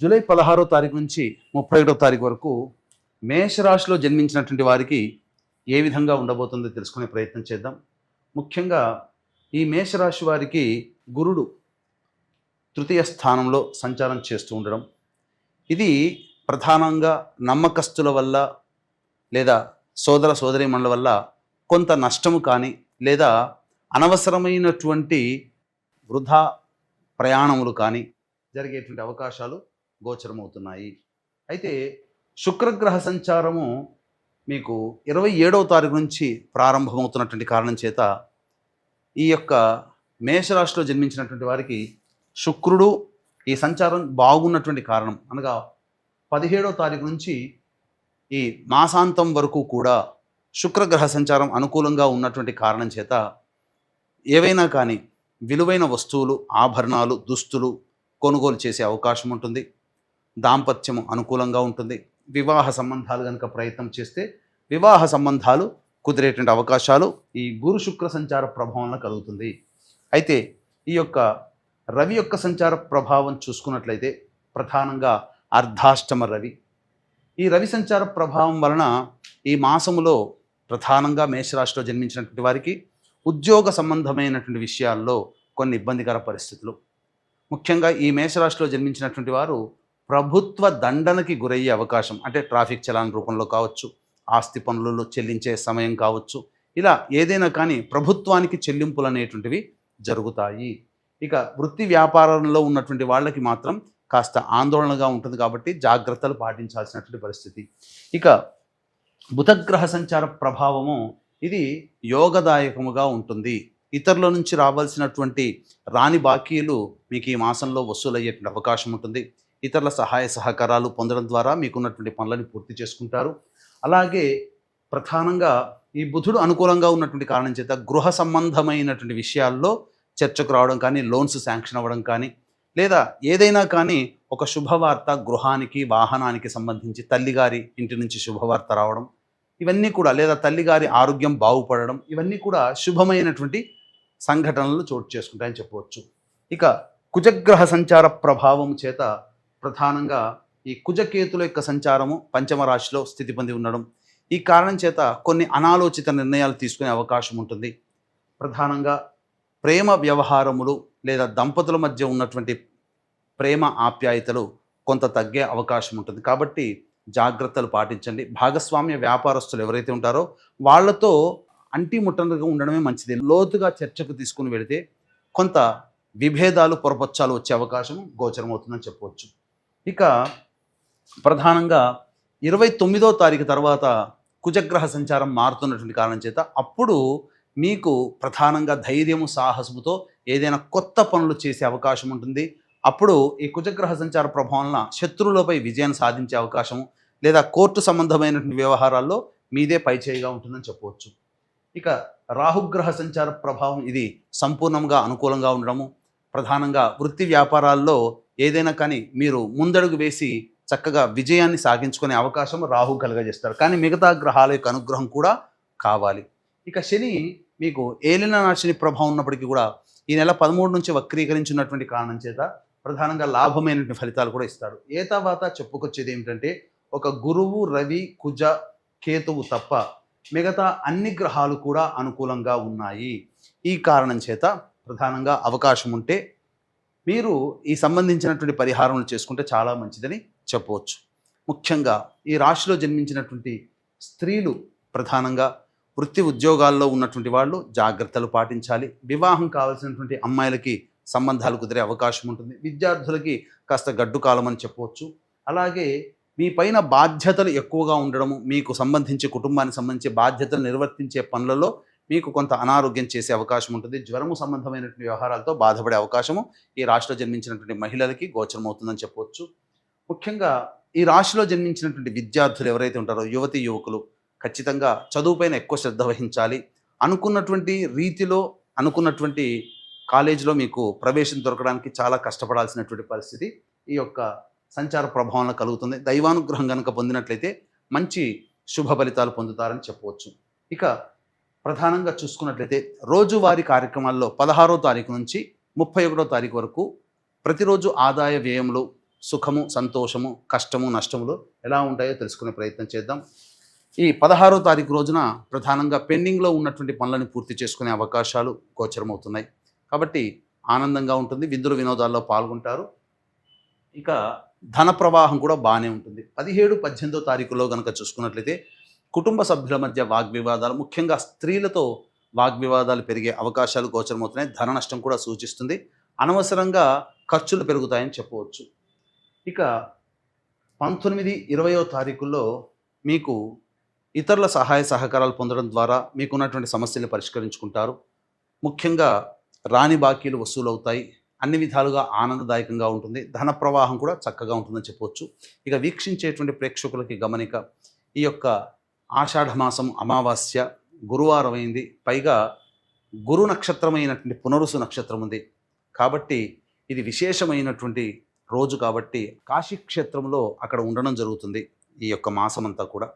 July పదహారో తారీఖు నుంచి ముప్పై ఒకటో తారీఖు వరకు మేషరాశిలో జన్మించినటువంటి వారికి ఏ విధంగా ఉండబోతుందో తెలుసుకునే ప్రయత్నం చేద్దాం. ముఖ్యంగా ఈ మేషరాశి వారికి గురుడు తృతీయ స్థానంలో సంచారం చేస్తూ ఉండడం ఇది ప్రధానంగా నమ్మకస్తుల వల్ల లేదా సోదర సోదరీమణుల వల్ల కొంత నష్టము కానీ లేదా అనవసరమైనటువంటి వృధా ప్రయాణములు కానీ జరిగేటువంటి అవకాశాలు గోచరమవుతున్నాయి. అయితే శుక్రగ్రహ సంచారము మీకు ఇరవై ఏడవ తారీఖు నుంచి ప్రారంభమవుతున్నటువంటి కారణం చేత ఈ యొక్క మేషరాశిలో జన్మించినటువంటి వారికి శుక్రుడు ఈ సంచారం బాగున్నటువంటి కారణం. అనగా పదిహేడవ తారీఖు నుంచి ఈ మాసాంతం వరకు కూడా శుక్రగ్రహ సంచారం అనుకూలంగా ఉన్నటువంటి కారణం చేత ఏవైనా కానీ విలువైన వస్తువులు ఆభరణాలు దుస్తులు కొనుగోలు చేసే అవకాశం ఉంటుంది. దాంపత్యము అనుకూలంగా ఉంటుంది. వివాహ సంబంధాలు కనుక ప్రయత్నం చేస్తే వివాహ సంబంధాలు కుదిరేటువంటి అవకాశాలు ఈ గురు శుక్ర సంచార ప్రభావంలో కలుగుతుంది. అయితే ఈ యొక్క రవి యొక్క సంచార ప్రభావం చూసుకున్నట్లయితే ప్రధానంగా అర్ధాష్టమ రవి. ఈ రవి సంచార ప్రభావం వలన ఈ మాసములో ప్రధానంగా మేషరాశిలో జన్మించినటువంటి వారికి ఉద్యోగ సంబంధమైనటువంటి విషయాల్లో కొన్ని ఇబ్బందికర పరిస్థితులు. ముఖ్యంగా ఈ మేషరాశిలో జన్మించినటువంటి వారు ప్రభుత్వ దండనకి గురయ్యే అవకాశం అంటే ట్రాఫిక్ చలాన్ రూపంలో కావచ్చు ఆస్తి పనులలో చెల్లించే సమయం కావచ్చు ఇలా ఏదైనా కానీ ప్రభుత్వానికి చెల్లింపులు అనేటువంటివి జరుగుతాయి. ఇక వృత్తి వ్యాపారంలో ఉన్నటువంటి వాళ్ళకి మాత్రం కాస్త ఆందోళనగా ఉంటుంది కాబట్టి జాగ్రత్తలు పాటించాల్సినటువంటి పరిస్థితి. ఇక బుధగ్రహ సంచార ప్రభావము ఇది యోగదాయకముగా ఉంటుంది. ఇతరుల నుంచి రావాల్సినటువంటి రాని బాకీలు మీకు ఈ మాసంలో వసూలయ్యేటువంటి అవకాశం ఉంటుంది. ఇతరుల సహాయ సహకారాలు పొందడం ద్వారా మీకున్నటువంటి పనులని పూర్తి చేసుకుంటారు. అలాగే ప్రధానంగా ఈ బుధుడు అనుకూలంగా ఉన్నటువంటి కారణం చేత గృహ సంబంధమైనటువంటి విషయాల్లో చర్చకు రావడం కానీ లోన్స్ శాంక్షన్ అవ్వడం కానీ లేదా ఏదైనా కానీ ఒక శుభవార్త గృహానికి వాహనానికి సంబంధించి తల్లిగారి ఇంటి నుంచి శుభవార్త రావడం ఇవన్నీ కూడా లేదా తల్లిగారి ఆరోగ్యం బాగుపడడం ఇవన్నీ కూడా శుభమైనటువంటి సంఘటనలు చోటు చేసుకుంటాయని చెప్పవచ్చు. ఇక కుజగ్రహ సంచార ప్రభావం చేత ప్రధానంగా ఈ కుజకేతుల యొక్క సంచారము పంచమ రాశిలో స్థితి పొంది ఉండడం. ఈ కారణం చేత కొన్ని అనాలోచిత నిర్ణయాలు తీసుకునే అవకాశం ఉంటుంది. ప్రధానంగా ప్రేమ వ్యవహారములు లేదా దంపతుల మధ్య ఉన్నటువంటి ప్రేమ ఆప్యాయతలు కొంత తగ్గే అవకాశం ఉంటుంది. కాబట్టి జాగ్రత్తలు పాటించండి. భాగస్వామ్య వ్యాపారస్తులు ఎవరైతే ఉంటారో వాళ్ళతో అంటి ముట్టనగా ఉండడమే మంచిది. లోతుగా చర్చకు తీసుకుని వెళితే కొంత విభేదాలు పొరపచ్చాలు వచ్చే అవకాశం గోచరమవుతుందని చెప్పవచ్చు. ఇక ప్రధానంగా ఇరవై తొమ్మిదో తారీఖు తర్వాత కుజగ్రహ సంచారం మారుతున్నటువంటి కారణం చేత అప్పుడు మీకు ప్రధానంగా ధైర్యము సాహసముతో ఏదైనా కొత్త పనులు చేసే అవకాశం ఉంటుంది. అప్పుడు ఈ కుజగ్రహ సంచార ప్రభావంలో శత్రువులపై విజయాన్ని సాధించే అవకాశము లేదా కోర్టు సంబంధమైనటువంటి వ్యవహారాల్లో మీదే పైచేయిగా ఉంటుందని చెప్పవచ్చు. ఇక రాహుగ్రహ సంచార ప్రభావం ఇది సంపూర్ణంగా అనుకూలంగా ఉండడము ప్రధానంగా వృత్తి వ్యాపారాల్లో ఏదైనా కానీ మీరు ముందడుగు వేసి చక్కగా విజయాన్ని సాగించుకునే అవకాశం రాహు కలుగజేస్తారు. కానీ మిగతా గ్రహాల యొక్క అనుగ్రహం కూడా కావాలి. ఇక శని మీకు ఏలిన నాశని ప్రభావం ఉన్నప్పటికీ కూడా ఈ నెల పదమూడు నుంచి వక్రీకరించినటువంటి కారణం చేత ప్రధానంగా లాభమైనటువంటి ఫలితాలు కూడా ఇస్తాడు ఏ తర్వాత చెప్పుకొచ్చేది ఏమిటంటే ఒక గురువు రవి కుజ కేతువు తప్ప మిగతా అన్ని గ్రహాలు కూడా అనుకూలంగా ఉన్నాయి. ఈ కారణం చేత ప్రధానంగా అవకాశం ఉంటే మీరు ఈ సంబంధించినటువంటి పరిహారములు చేసుకుంటే చాలా మంచిదని చెప్పవచ్చు. ముఖ్యంగా ఈ రాశిలో జన్మించినటువంటి స్త్రీలు ప్రధానంగా వృత్తి ఉద్యోగాల్లో ఉన్నటువంటి వాళ్ళు జాగ్రత్తలు పాటించాలి. వివాహం కావాల్సినటువంటి అమ్మాయిలకి సంబంధాలు కుదిరే అవకాశం ఉంటుంది. విద్యార్థులకి కాస్త గడ్డు కాలం అని చెప్పవచ్చు. అలాగే మీ పైన బాధ్యతలు ఎక్కువగా ఉండడము మీకు సంబంధించి కుటుంబానికి సంబంధించి బాధ్యతలు నిర్వర్తించే పనులలో మీకు కొంత అనారోగ్యం చేసే అవకాశం ఉంటుంది. జ్వరము సంబంధమైనటువంటి వ్యవహారాలతో బాధపడే అవకాశము ఈ రాశిలో జన్మించినటువంటి మహిళలకి గోచరమవుతుందని చెప్పవచ్చు. ముఖ్యంగా ఈ రాశిలో జన్మించినటువంటి విద్యార్థులు ఎవరైతే ఉంటారో యువతి యువకులు ఖచ్చితంగా చదువుపైన ఎక్కువ శ్రద్ధ వహించాలి. అనుకున్నటువంటి రీతిలో అనుకున్నటువంటి కాలేజీలో మీకు ప్రవేశం దొరకడానికి చాలా కష్టపడాల్సినటువంటి పరిస్థితి ఈ యొక్క సంచార ప్రభావంలో కలుగుతుంది. దైవానుగ్రహం కనుక పొందినట్లయితే మంచి శుభ ఫలితాలు పొందుతారని చెప్పవచ్చు. ఇక ప్రధానంగా చూసుకున్నట్లయితే రోజువారీ కార్యక్రమాల్లో పదహారో తారీఖు నుంచి ముప్పై ఒకటో తారీఖు వరకు ప్రతిరోజు ఆదాయ వ్యయములు సుఖము సంతోషము కష్టము నష్టములు ఎలా ఉంటాయో తెలుసుకునే ప్రయత్నం చేద్దాం. ఈ పదహారో తారీఖు రోజున ప్రధానంగా పెండింగ్లో ఉన్నటువంటి పనులను పూర్తి చేసుకునే అవకాశాలు గోచరమవుతున్నాయి. కాబట్టి ఆనందంగా ఉంటుంది విందులు వినోదాల్లో పాల్గొంటారు. ఇక ధన ప్రవాహం కూడా బాగానే ఉంటుంది. పదిహేడు పద్దెనిమిదో తారీఖులో కనుక చూసుకున్నట్లయితే కుటుంబ సభ్యుల మధ్య వాగ్వివాదాలు ముఖ్యంగా స్త్రీలతో వాగ్వివాదాలు పెరిగే అవకాశాలు గోచరమవుతున్నాయి. ధన నష్టం కూడా సూచిస్తుంది. అనవసరంగా ఖర్చులు పెరుగుతాయని చెప్పవచ్చు. ఇక పంతొమ్మిది ఇరవయో తారీఖుల్లో మీకు ఇతరుల సహాయ సహకారాలు పొందడం ద్వారా మీకున్నటువంటి సమస్యలు పరిష్కరించుకుంటారు. ముఖ్యంగా రాని బాకీలు వసూలవుతాయి. అన్ని విధాలుగా ఆనందదాయకంగా ఉంటుంది. ధన ప్రవాహం కూడా చక్కగా ఉంటుందని చెప్పవచ్చు. ఇక వీక్షించేటువంటి ప్రేక్షకులకి గమనిక ఈ యొక్క ఆషాఢమాసం అమావాస్య గురువారం అయింది. పైగా గురు నక్షత్రమైనటువంటి పునరుసు నక్షత్రం ఉంది. కాబట్టి ఇది విశేషమైనటువంటి రోజు కాబట్టి కాశీక్షేత్రంలో అక్కడ ఉండడం జరుగుతుంది ఈ యొక్క మాసం అంతా కూడా.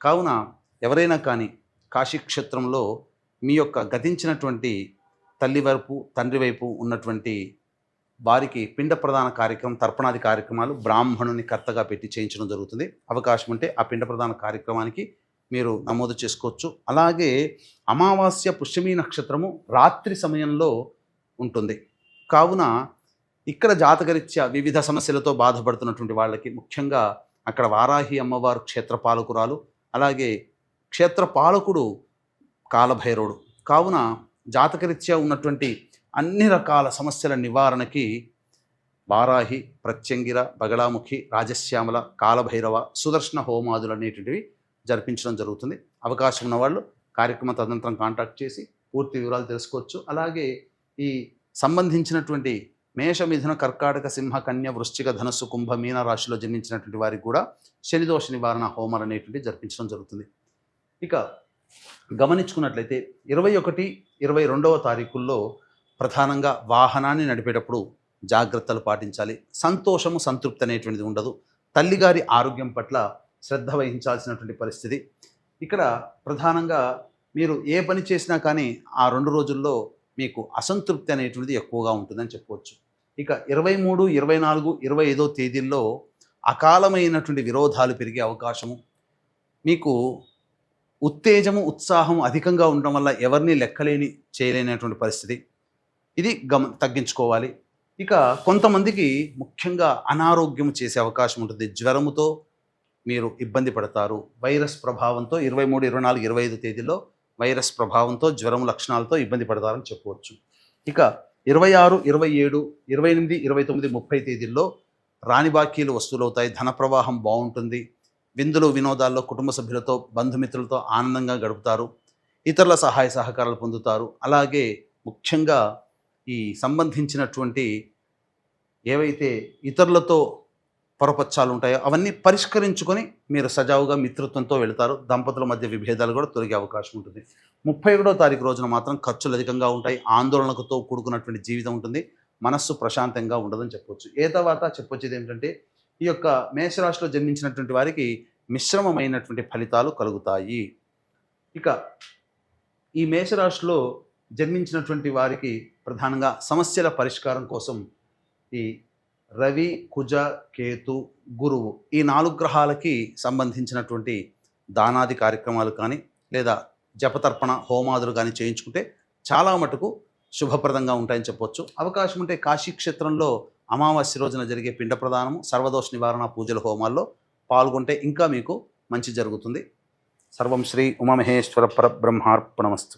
కావున ఎవరైనా కానీ కాశీ క్షేత్రంలో మీ యొక్క గతించినటువంటి తల్లి వైపు తండ్రి వైపు ఉన్నటువంటి వారికి పిండ ప్రదాన కార్యక్రమం తర్పణాది కార్యక్రమాలు బ్రాహ్మణుని కర్తగా పెట్టి చేయించడం జరుగుతుంది. అవకాశం ఉంటే ఆ పిండ ప్రదాన కార్యక్రమానికి మీరు నమోదు చేసుకోవచ్చు. అలాగే అమావాస్య పుష్యమి నక్షత్రము రాత్రి సమయంలో ఉంటుంది. కావున ఇక్కడ జాతకరీత్యా వివిధ సమస్యలతో బాధపడుతున్నటువంటి వాళ్ళకి ముఖ్యంగా అక్కడ వారాహి అమ్మవారు క్షేత్రపాలకురాలు అలాగే క్షేత్రపాలకుడు కాలభైరవుడు. కావున జాతకరీత్యా ఉన్నటువంటి అన్ని రకాల సమస్యల నివారణకి వారాహి ప్రత్యంగిర బగళాముఖి రాజశ్యామల కాలభైరవ సుదర్శన హోమాదులు అనేటువంటివి జరిపించడం జరుగుతుంది. అవకాశం ఉన్నవాళ్ళు కార్యక్రమం కార్యక్రమ తదనంతరం కాంటాక్ట్ చేసి పూర్తి వివరాలు తెలుసుకోవచ్చు. అలాగే ఈ సంబంధించినటువంటి మేష మిథున కర్కాటక సింహ కన్య వృశ్చిక ధనస్సు కుంభ మీన రాశిలో జన్మించినటువంటి వారికి కూడా శనిదోష నివారణ హోమాలు అనేటువంటి జరిపించడం జరుగుతుంది. ఇక గమనించుకున్నట్లయితే ఇరవై ఒకటి ఇరవై రెండవ తారీఖుల్లో ప్రధానంగా వాహనాన్ని నడిపేటప్పుడు జాగ్రత్తలు పాటించాలి. సంతోషము సంతృప్తి అనేటువంటిది ఉండదు. తల్లిగారి ఆరోగ్యం పట్ల శ్రద్ధ వహించాల్సినటువంటి పరిస్థితి. ఇక్కడ ప్రధానంగా మీరు ఏ పని చేసినా కానీ ఆ రెండు రోజుల్లో మీకు అసంతృప్తి అనేటువంటిది ఎక్కువగా ఉంటుందని చెప్పవచ్చు. ఇక ఇరవై మూడు ఇరవై నాలుగు ఇరవై ఐదో తేదీల్లో అకాలమైనటువంటి విరోధాలు పెరిగే అవకాశము. మీకు ఉత్తేజము ఉత్సాహం అధికంగా ఉండడం వల్ల ఎవరిని లెక్కలేని చేయలేనటువంటి పరిస్థితి. ఇది గమ తగ్గించుకోవాలి. ఇక కొంతమందికి ముఖ్యంగా అనారోగ్యం చేసే అవకాశం ఉంటుంది. జ్వరముతో మీరు ఇబ్బంది పడతారు. వైరస్ ప్రభావంతో ఇరవై మూడు ఇరవై నాలుగు ఇరవై ఐదు తేదీలో వైరస్ ప్రభావంతో జ్వరం లక్షణాలతో ఇబ్బంది పడతారని చెప్పవచ్చు. ఇక ఇరవై ఆరు ఇరవై ఏడు ఇరవై ఎనిమిది ఇరవై తొమ్మిది ముప్పై తేదీల్లో రాణి బాకీలు వసూలవుతాయి. ధన ప్రవాహం బాగుంటుంది. విందులు వినోదాల్లో కుటుంబ సభ్యులతో బంధుమిత్రులతో ఆనందంగా గడుపుతారు. ఇతరుల సహాయ సహకారాలు పొందుతారు. అలాగే ముఖ్యంగా ఈ సంబంధించినటువంటి ఏవైతే ఇతరులతో పొరపచ్చాలు ఉంటాయో అవన్నీ పరిష్కరించుకొని మీరు సజావుగా మిత్రత్వంతో వెళతారు. దంపతుల మధ్య విభేదాలు కూడా తొలగే అవకాశం ఉంటుంది. ముప్పై ఒకటో తారీఖు రోజున మాత్రం ఖర్చులు అధికంగా ఉంటాయి. ఆందోళనలతో కూడుకున్నటువంటి జీవితం ఉంటుంది. మనస్సు ప్రశాంతంగా ఉండదని చెప్పొచ్చు. ఏ తర్వాత చెప్పొచ్చేది ఏమిటంటే ఈ యొక్క మేషరాశిలో జన్మించినటువంటి వారికి మిశ్రమమైనటువంటి ఫలితాలు కలుగుతాయి. ఇక ఈ మేషరాశిలో జన్మించినటువంటి వారికి ప్రధానంగా సమస్యల పరిష్కారం కోసం ఈ రవి కుజ కేతు గురువు ఈ నాలుగు గ్రహాలకి సంబంధించినటువంటి దానాది కార్యక్రమాలు కానీ లేదా జపతర్పణ హోమాదులు కానీ చేయించుకుంటే చాలా మటుకు శుభప్రదంగా ఉంటాయని చెప్పొచ్చు. అవకాశం ఉంటే కాశీ క్షేత్రంలో అమావాస్య రోజున జరిగే పిండ ప్రదానము సర్వదోష నివారణ పూజల హోమాల్లో పాల్గొంటే ఇంకా మీకు మంచి జరుగుతుంది. సర్వం శ్రీ ఉమామహేశ్వర పరబ్రహ్మార్పణమస్తు.